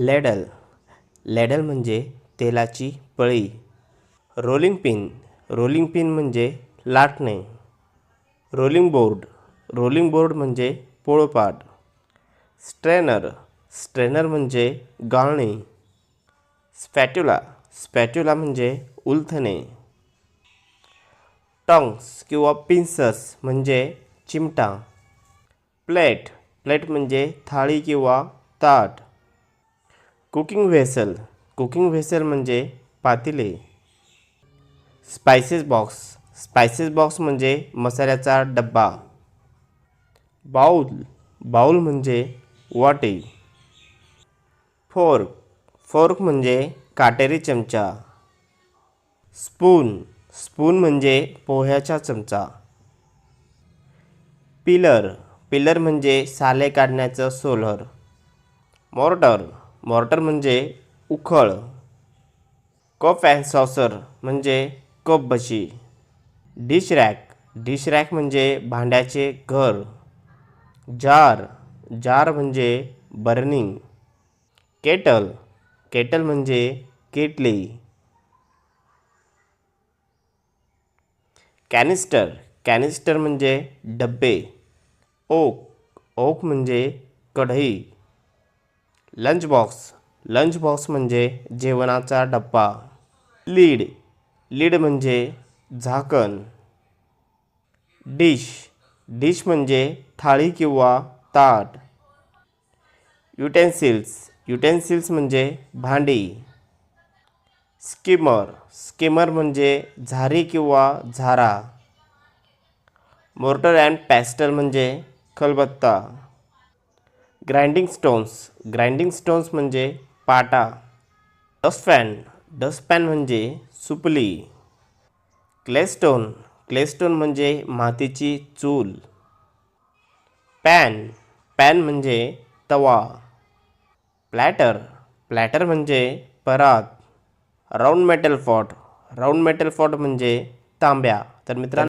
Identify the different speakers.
Speaker 1: लॅडल. लॅडल म्हणजे तेलाची पळी. Rolling pin. रोलिंग पिन म्हणजे लाटणे. Rolling board. रोलिंग बोर्ड म्हणजे पोळपाट स्ट्रेनर. स्ट्रेनर म्हणजे गाळणे. स्पॅट्युला. स्पॅट्युला म्हणजे उलथणे. टॉंग्स किंवा पिन्सस म्हणजे चिमटा. प्लेट. प्लेट म्हणजे थाळी किंवा ताट. Cooking vessel. कुकिंग व्हेसल म्हणजे पातेले. Spices box. स्पायसेस बॉक्स म्हणजे मसाल्याचा डब्बा. बाऊल बाऊल म्हणजे वाटी. फोर्क. फोर्क म्हणजे काटेरी चमचा. स्पून. स्पून म्हणजे पोह्याचा चमचा. पिलर. पिलर म्हणजे साले काढण्याचं सोलर. मॉर्टर. मॉर्टर म्हणजे उखळ कप अँड सॉसर म्हणजे कप बशी डिश रॅक डिश रॅक म्हणजे भांड्याचे घर जार जार म्हणजे बर्निंग केटल केटल म्हणजे केटली कॅनिस्टर कॅनिस्टर म्हणजे डब्बे ओक ओक म्हणजे कढई. लंच बॉक्स लंच बॉक्स म्हणजे जेवणाचा डब्बा. लीड लीड म्हणजे झाकण. डिश डिश म्हणजे थाळी किंवा ताट. युटेन्सिल्स युटेन्सिल्स म्हणजे भांडी. स्किमर स्किमर म्हणजे झारी किंवा झारा. मोर्टर अँड पॅस्टल म्हणजे खलबत्ता. ग्राइंडिंग स्टोन्स ग्राइंडिंग स्टोन्स म्हणजे पाटा. डस्टपॅन डस्टपॅन म्हणजे सुपली. क्लेस्टोन क्लेस्टोन म्हणजे मातीची चूल. पॅन पॅन म्हणजे तवा. प्लॅटर प्लॅटर म्हणजे परात round metal pot round metal pot म्हणजे तांब्या. तर मित्रांनो